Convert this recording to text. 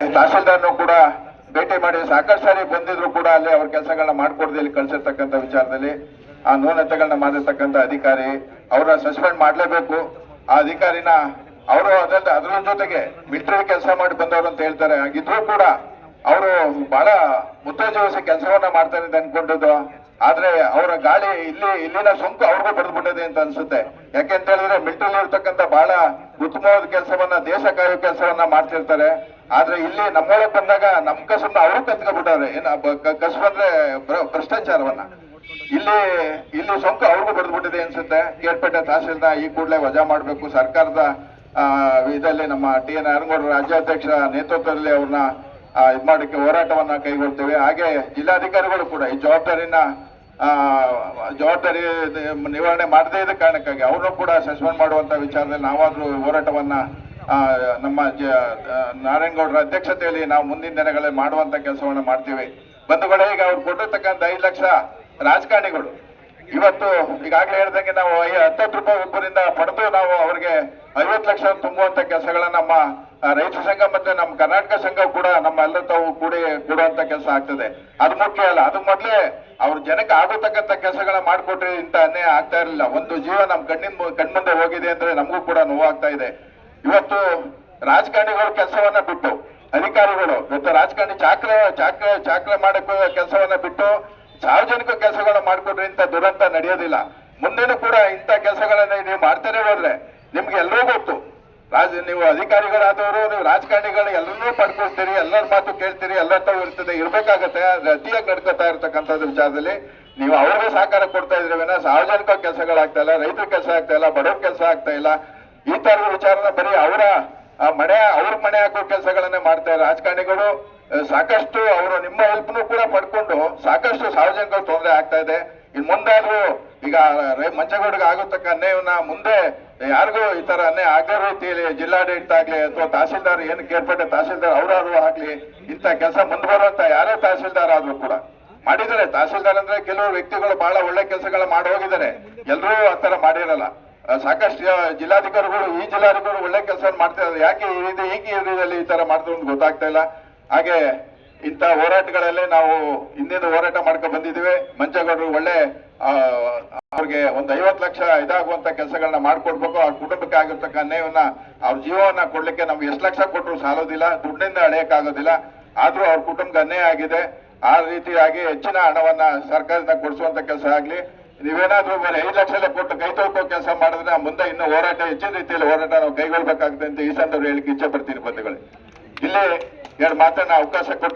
ತಹಸೀಲ್ದಾರ್ನು ಕೂಡ ಭೇಟಿ ಮಾಡಿ, ಸಾಕಷ್ಟು ಸಾರಿ ಬಂದಿದ್ರು ಕೂಡ ಅಲ್ಲಿ ಅವ್ರ ಕೆಲಸಗಳನ್ನ ಮಾಡ್ಕೊಡ್ದೆ ಇಲ್ಲಿ ಕಳ್ಸಿರ್ತಕ್ಕಂಥ ವಿಚಾರದಲ್ಲಿ, ಆ ನ್ಯೂನತೆಗಳನ್ನ ಮಾಡಿರ್ತಕ್ಕಂಥ ಅಧಿಕಾರಿ, ಅವ್ರನ್ನ ಸಸ್ಪೆಂಡ್ ಮಾಡ್ಲೇಬೇಕು. ಆ ಅಧಿಕಾರಿನ ಅವರು ಅದರಲ್ಲಿ ಅದ್ರ ಜೊತೆಗೆ ಮಿಲಿಟರಿ ಕೆಲಸ ಮಾಡಿ ಬಂದವರು ಅಂತ ಹೇಳ್ತಾರೆ. ಹಾಗಿದ್ರು ಕೂಡ ಅವರು ಬಹಳ ಮುತ್ತುವರ್ಜಿ ವಹಿಸಿ ಕೆಲಸವನ್ನ ಮಾಡ್ತಾರೆ ಅಂತ ಅನ್ಕೊಂಡಿದ್ದು. ಆದ್ರೆ ಅವರ ಗಾಳಿ ಇಲ್ಲಿ, ಇಲ್ಲಿನ ಸೊಂಕು ಅವ್ರಿಗೂ ಬಡ್ದ್ಬಿಟ್ಟಿದೆ ಅಂತ ಅನ್ಸುತ್ತೆ. ಯಾಕೆ ಅಂತ ಹೇಳಿದ್ರೆ ಮಿಲಿಟರಿ ಇರ್ತಕ್ಕಂಥ ಬಹಳ ಉತ್ತಮವಾದ ಕೆಲಸವನ್ನ, ದೇಶ ಕಾಯೋ ಕೆಲಸವನ್ನ ಮಾಡ್ತಿರ್ತಾರೆ. ಆದ್ರೆ ಇಲ್ಲಿ ನಮ್ಮೊಳಗೆ ಬಂದಾಗ ನಮ್ ಕಸನ್ನ ಅವರು ಕತ್ಕೊಂಡ್ಬಿಟ್ಟಾರೆ ಏನ ಬ- ಬಂದ್ರೆ ಭ್ರಷ್ಟಾಚಾರವನ್ನ. ಇಲ್ಲಿ ಇಲ್ಲಿ ಸೊಂಕ ಅವ್ರಿಗೂ ಬಡ್ದ್ಬಿಟ್ಟಿದೆ ಅನ್ಸುತ್ತೆ. ಕೇರ್ಪೇಟೆ ತಹಸೀಲ್ದಾರ್ ಈ ಕೂಡಲೇ ವಜಾ ಮಾಡಬೇಕು. ಸರ್ಕಾರದ ಇದರಲ್ಲಿ ನಮ್ಮ ಟಿ ಎನ್ ನಾರಾಯಣಗೌಡ ರಾಜ್ಯಾಧ್ಯಕ್ಷ ನೇತೃತ್ವದಲ್ಲಿ ಅವ್ರನ್ನ ಇದು ಮಾಡಕ್ಕೆ ಹೋರಾಟವನ್ನ ಕೈಗೊಳ್ತೇವೆ. ಹಾಗೆ ಜಿಲ್ಲಾಧಿಕಾರಿಗಳು ಕೂಡ ಈ ಜವಾಬ್ದಾರಿನ ಜವಾಬ್ದಾರಿ ನಿವಾರಣೆ ಮಾಡದೇ ಇದ್ದ ಕಾರಣಕ್ಕಾಗಿ ಅವರು ಕೂಡ ಸಸ್ಪೆಂಡ್ ಮಾಡುವಂತ ವಿಚಾರದಲ್ಲಿ ನಾವಾದ್ರೂ ಹೋರಾಟವನ್ನ ನಮ್ಮ ನಾರಾಯಣಗೌಡರ ಅಧ್ಯಕ್ಷತೆಯಲ್ಲಿ ನಾವು ಮುಂದಿನ ದಿನಗಳಲ್ಲಿ ಮಾಡುವಂತ ಕೆಲಸವನ್ನು ಮಾಡ್ತೀವಿ. ಬಂಧುಗಳೇ ಈಗ ಅವ್ರು ಕೊಟ್ಟಿರ್ತಕ್ಕಂಥ ಐದು ಲಕ್ಷ ರಾಜಕಾರಣಿಗಳು. ಇವತ್ತು ಈಗಾಗಲೇ ಹೇಳ್ದಂಗೆ ನಾವು ಹತ್ತತ್ತು ರೂಪಾಯಿ ಒಬ್ಬರಿಂದ ಪಡೆದು ನಾವು ಅವ್ರಿಗೆ ಐವತ್ತು ಲಕ್ಷ ತುಂಬುವಂತ ಕೆಲಸಗಳನ್ನ ನಮ್ಮ ರೈತ ಸಂಘ ಮತ್ತೆ ನಮ್ಮ ಕರ್ನಾಟಕ ಸಂಘ ಕೂಡ ನಮ್ಮ ಎಲ್ಲ ತಾವು ಕೂಡಿ ಕೊಡುವಂತ ಕೆಲಸ ಆಗ್ತದೆ. ಅದು ಮುಖ್ಯ ಅಲ್ಲ. ಅದು ಮೊದಲೇ ಅವ್ರ ಜನಕ್ಕೆ ಆಗತಕ್ಕಂತ ಕೆಲಸಗಳನ್ನ ಮಾಡ್ಕೊಟ್ರಿ ಇಂತ ಅನ್ಯಾಯ ಆಗ್ತಾ ಇರಲಿಲ್ಲ. ಒಂದು ಜೀವ ನಮ್ ಕಣ್ಣಿನ ಕಣ್ಮುಂದೆ ಹೋಗಿದೆ ಅಂದ್ರೆ ನಮಗೂ ಕೂಡ ನೋವಾಗ್ತಾ ಇದೆ. ಇವತ್ತು ರಾಜಕಾರಣಿಗಳು ಕೆಲಸವನ್ನ ಬಿಟ್ಟು, ಅಧಿಕಾರಿಗಳು, ಇವತ್ತು ರಾಜಕಾರಣಿ ಚಾಕ್ರ ಚಾಕ್ರ ಚಾಕ್ರ ಮಾಡಕ್ಕೆ ಕೆಲಸವನ್ನ ಬಿಟ್ಟು, ಸಾರ್ವಜನಿಕ ಕೆಲಸಗಳನ್ನ ಮಾಡಿಕೊಂಡ್ರೆ ಇಂಥ ದುರಂತ ನಡೆಯೋದಿಲ್ಲ. ಮುಂದೆನೂ ಕೂಡ ಇಂಥ ಕೆಲಸಗಳನ್ನ ನೀವು ಮಾಡ್ತಾನೆ ಹೋದ್ರೆ ನಿಮ್ಗೆ ಎಲ್ಲರೂ ಗೊತ್ತು. ರಾಜ, ನೀವು ಅಧಿಕಾರಿಗಳಾದವರು, ನೀವು ರಾಜಕಾರಣಿಗಳು, ಎಲ್ಲರನ್ನೂ ಪಡ್ಕೊಳ್ತೀರಿ, ಎಲ್ಲರ ಮಾತು ಕೇಳ್ತೀರಿ ಎಲ್ಲ ತಾವು ಇರ್ತದೆ, ಇರ್ಬೇಕಾಗತ್ತೆ, ಅತಿಯಾಗಿ ನಡ್ಕೋತಾ ಇರ್ತಕ್ಕಂಥದ್ದು ವಿಚಾರದಲ್ಲಿ ನೀವು ಅವ್ರಿಗೂ ಸಹಕಾರ ಕೊಡ್ತಾ ಇದ್ರೆ ಸಾರ್ವಜನಿಕ ಕೆಲಸಗಳಾಗ್ತಾ ಇಲ್ಲ, ರೈತರ ಕೆಲಸ ಆಗ್ತಾ ಇಲ್ಲ, ಬಡವ್ರ ಕೆಲಸ ಆಗ್ತಾ ಇಲ್ಲ ಈ ತರದ ವಿಚಾರನ ಬರೀ ಅವರ ಮನೆ, ಅವ್ರ ಮನೆ ಹಾಕೋ ಕೆಲಸಗಳನ್ನೇ ಮಾಡ್ತಾರೆ ರಾಜಕಾರಣಿಗಳು ಸಾಕಷ್ಟು ಅವರು ನಿಮ್ಮ ಹೆಲ್ಪ್ನು ಕೂಡ ಪಡ್ಕೊಂಡು ಸಾಕಷ್ಟು ಸಾರ್ವಜನಿಕ ತೊಂದರೆ ಆಗ್ತಾ ಇದೆ. ಇನ್ ಮುಂದಾದ್ರೂ ಈಗ ಮಂಚೇಗೌಡಗೆ ಆಗತಕ್ಕ ಅನ್ಯಾಯವನ್ನ ಮುಂದೆ ಯಾರಿಗೂ ಈ ತರ ಅನ್ಯಾಯ ಆಗೋ ರೀತಿಯಲ್ಲಿ ಜಿಲ್ಲಾಡಳಿತ ಆಗ್ಲಿ ಅಥವಾ ತಹಸೀಲ್ದಾರ್ ಏನು ಕೇರ್ಪಟ್ಟೆ ತಹಸೀಲ್ದಾರ್ ಅವರಾದ್ರೂ ಆಗ್ಲಿ ಇಂಥ ಕೆಲಸ ಮುಂದ್ ಬರುವಂತ ಯಾರೇ ತಹಸೀಲ್ದಾರ್ ಆದ್ರೂ ಕೂಡ ಮಾಡಿದರೆ ತಹಸೀಲ್ದಾರ್ ಅಂದ್ರೆ ಕೆಲವು ವ್ಯಕ್ತಿಗಳು ಬಹಳ ಒಳ್ಳೆ ಕೆಲಸಗಳ ಮಾಡಿ ಹೋಗಿದ್ದಾರೆ. ಆ ತರ ಮಾಡಿರಲ್ಲ. ಸಾಕಷ್ಟು ಜಿಲ್ಲಾಧಿಕಾರಿಗಳು, ಈ ಜಿಲ್ಲಾಧಿಕಾರಿಗಳು ಒಳ್ಳೆ ಕೆಲಸ ಮಾಡ್ತಾ ಇದ್ದಾರೆ. ಯಾಕೆ ಈ ರೀತಿ ಈಗ ಈ ತರ ಮಾಡ್ತಾರೆ ಅಂತ ಗೊತ್ತಾಗ್ತಾ ಇಲ್ಲ. ಹಾಗೆ ಇಂಥ ಹೋರಾಟಗಳಲ್ಲಿ ನಾವು ಹಿಂದಿನ ಹೋರಾಟ ಮಾಡ್ಕೊಂಡು ಬಂದಿದ್ದೀವಿ. ಮಂಚೇಗೌಡರು ಒಳ್ಳೆ ಅವ್ರಿಗೆ ಒಂದು ಐವತ್ತು ಲಕ್ಷ ಇದಾಗುವಂತ ಕೆಲಸಗಳನ್ನ ಮಾಡ್ಕೊಡ್ಬೇಕು. ಅವ್ರ ಕುಟುಂಬಕ್ಕೆ ಆಗಿರ್ತಕ್ಕ ಅನ್ಯಾಯವನ್ನ, ಅವ್ರ ಜೀವವನ್ನ ಕೊಡ್ಲಿಕ್ಕೆ ನಮ್ಗೆ ಎಷ್ಟು ಲಕ್ಷ ಕೊಟ್ಟರು ಸಾಲೋದಿಲ್ಲ. ದುಡ್ಡಿಂದ ಅಳೆಯಕ್ಕಾಗೋದಿಲ್ಲ. ಆದ್ರೂ ಅವ್ರ ಕುಟುಂಬಕ್ಕೆ ಅನ್ಯಾಯ ಆಗಿದೆ. ಆ ರೀತಿಯಾಗಿ ಹೆಚ್ಚಿನ ಹಣವನ್ನ ಸರ್ಕಾರದಿಂದ ಕೊಡಿಸುವಂತ ಕೆಲಸ ಆಗ್ಲಿ ನೀವೇನಾದ್ರೂ ಮೇಲೆ ಐದು ಲಕ್ಷ ಕೊಟ್ಟು ಕೈ ತೊಳ್ಕೋ ಕೆಲಸ ಮಾಡಿದ್ರೆ ಮುಂದೆ ಇನ್ನೂ ಹೋರಾಟ ಹೆಚ್ಚಿನ ರೀತಿಯಲ್ಲಿ ಹೋರಾಟ ನಾವು ಕೈಗೊಳ್ಬೇಕಾಗುತ್ತೆ ಅಂತ ಈ ಸಂದರ್ಭ ಹೇಳಿಕೆ ಇಚ್ಛೆ ಪಡ್ತೀನಿ ಬಂಧುಗಳೇ. ಇಲ್ಲಿ ಎರಡು ಮಾತನ್ನ ಅವಕಾಶ ಕೊಟ್ಟ